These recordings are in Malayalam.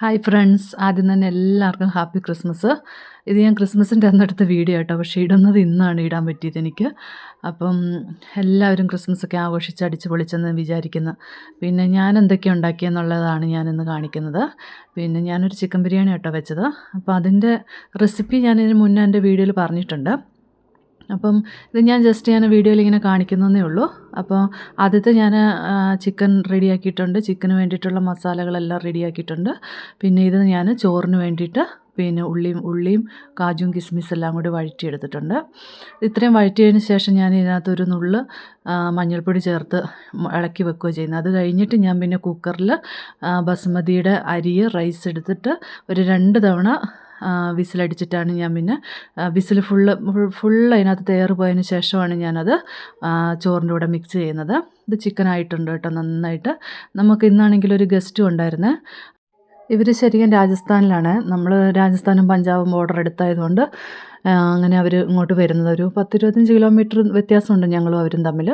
ഹായ് ഫ്രണ്ട്സ് ആദ്യം തന്നെ എല്ലാവർക്കും ഹാപ്പി ക്രിസ്മസ്. ഇത് ഞാൻ ക്രിസ്മസിന്റെ അന്നെടുത്ത വീഡിയോ കേട്ടോ. പക്ഷേ ഇടുന്നത് ഇന്നാണ് ഇടാൻ പറ്റിയത് എനിക്ക്. അപ്പം എല്ലാവരും ക്രിസ്മസ് ഒക്കെ ആഘോഷിച്ച് അടിച്ച് പൊളിച്ചെന്ന് വിചാരിക്കുന്നു. പിന്നെ ഞാൻ എന്തൊക്കെ ഉണ്ടാക്കിയെന്നുള്ളതാണ് ഞാനിന്ന് കാണിക്കുന്നത്. പിന്നെ ഞാനൊരു ചിക്കൻ ബിരിയാണി കേട്ടോ വെച്ചത്. അപ്പോൾ അതിന്റെ റെസിപ്പി ഞാൻ മുന്നേ എന്റെ വീഡിയോയിൽ പറഞ്ഞിട്ടുണ്ട്. അപ്പം ഇത് ഞാൻ ജസ്റ്റ് ഞാൻ വീഡിയോയിൽ ഇങ്ങനെ കാണിക്കുന്നതേ ഉള്ളൂ. അപ്പോൾ ആദ്യത്തെ ഞാൻ ചിക്കൻ റെഡിയാക്കിയിട്ടുണ്ട് ചിക്കന് വേണ്ടിയിട്ടുള്ള മസാലകളെല്ലാം റെഡിയാക്കിയിട്ടുണ്ട് പിന്നെ ഇത് ഞാൻ ചോറിന് വേണ്ടിയിട്ട് പിന്നെ ഉള്ളിയും ഉള്ളിയും കാജും കിസ്മിസ് എല്ലാം കൂടി വഴറ്റിയെടുത്തിട്ടുണ്ട്. ഇത്രയും വഴറ്റിയതിന് ശേഷം ഞാൻ ഇതിനകത്തൊരു നുള്ള് മഞ്ഞൾപ്പൊടി ചേർത്ത് ഇളക്കി വെക്കുകയോ ചെയ്യുന്നത്. അത് കഴിഞ്ഞിട്ട് ഞാൻ പിന്നെ കുക്കറിൽ ബസുമതിയുടെ അരി റൈസ് എടുത്തിട്ട് ഒരു രണ്ട് തവണ വിസിലടിച്ചിട്ടാണ് ഞാൻ പിന്നെ വിസിൽ ഫുള്ള് ഫുൾ അതിനകത്ത് തേറ് പോയതിന് ശേഷമാണ് ഞാനത് ചോറിന്റെ കൂടെ മിക്സ് ചെയ്യുന്നത്. ഇത് ചിക്കൻ ആയിട്ടുണ്ട് കേട്ടോ നന്നായിട്ട്. നമുക്ക് ഇന്നാണെങ്കിൽ ഒരു ഗസ്റ്റും ഉണ്ടായിരുന്നേ. ഇവർ ശരിക്കും രാജസ്ഥാനിലാണ്. നമ്മൾ രാജസ്ഥാനും പഞ്ചാബും ബോർഡർ എടുത്തായതുകൊണ്ട് അങ്ങനെ അവർ ഇങ്ങോട്ട് വരുന്നത്. ഒരു പത്തിരുപത്തഞ്ച് കിലോമീറ്റർ വ്യത്യാസമുണ്ട് ഞങ്ങളും അവരും തമ്മിൽ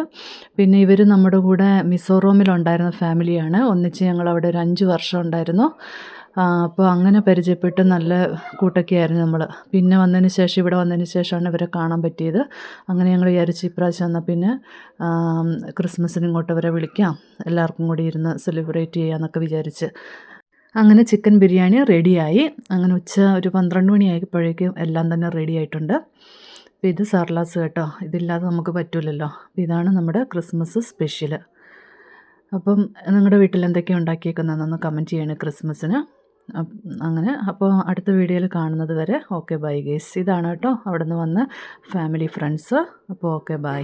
പിന്നെ ഇവർ നമ്മുടെ കൂടെ മിസോറോമിലുണ്ടായിരുന്ന ഫാമിലിയാണ് ഒന്നിച്ച് ഞങ്ങൾ അവിടെ ഒരു അഞ്ച് വർഷം ഉണ്ടായിരുന്നു. അപ്പോൾ അങ്ങനെ പരിചയപ്പെട്ട് നല്ല കൂട്ടൊക്കെയായിരുന്നു നമ്മൾ പിന്നെ വന്നതിന് ശേഷം ഇവിടെ വന്നതിന് ശേഷമാണ് ഇവരെ കാണാൻ പറ്റിയത്. അങ്ങനെ ഞങ്ങൾ വിചാരിച്ച് ഇപ്രാവശ്യം എന്നാൽ പിന്നെ ക്രിസ്മസിന് ഇങ്ങോട്ട് വരെ വിളിക്കാം. എല്ലാവർക്കും കൂടി ഇരുന്ന് സെലിബ്രേറ്റ് ചെയ്യാമെന്നൊക്കെ വിചാരിച്ച്. അങ്ങനെ ചിക്കൻ ബിരിയാണി റെഡിയായി. അങ്ങനെ ഉച്ച ഒരു പന്ത്രണ്ട് മണിയായപ്പോഴേക്കും എല്ലാം തന്നെ റെഡി ആയിട്ടുണ്ട്. അപ്പോൾ ഇത് സർലാസ് കേട്ടോ ഇതില്ലാതെ നമുക്ക് പറ്റില്ലല്ലോ ഇതാണ് നമ്മുടെ ക്രിസ്മസ് സ്പെഷ്യൽ അപ്പം നിങ്ങളുടെ വീട്ടിൽ എന്തൊക്കെയാണ് ഉണ്ടാക്കിയേക്കുന്നതെന്നൊന്ന് കമന്റ് ചെയ്യണേ ക്രിസ്മസിന്. അങ്ങനെ അപ്പോൾ അടുത്ത വീഡിയോയിൽ കാണുന്നത് വരെ ഓക്കെ ബൈ ഗേസ്. ഇതാണ് കേട്ടോ അവിടെ നിന്ന് വന്ന ഫാമിലി ഫ്രണ്ട്സ്. അപ്പോൾ ഓക്കെ ബൈ.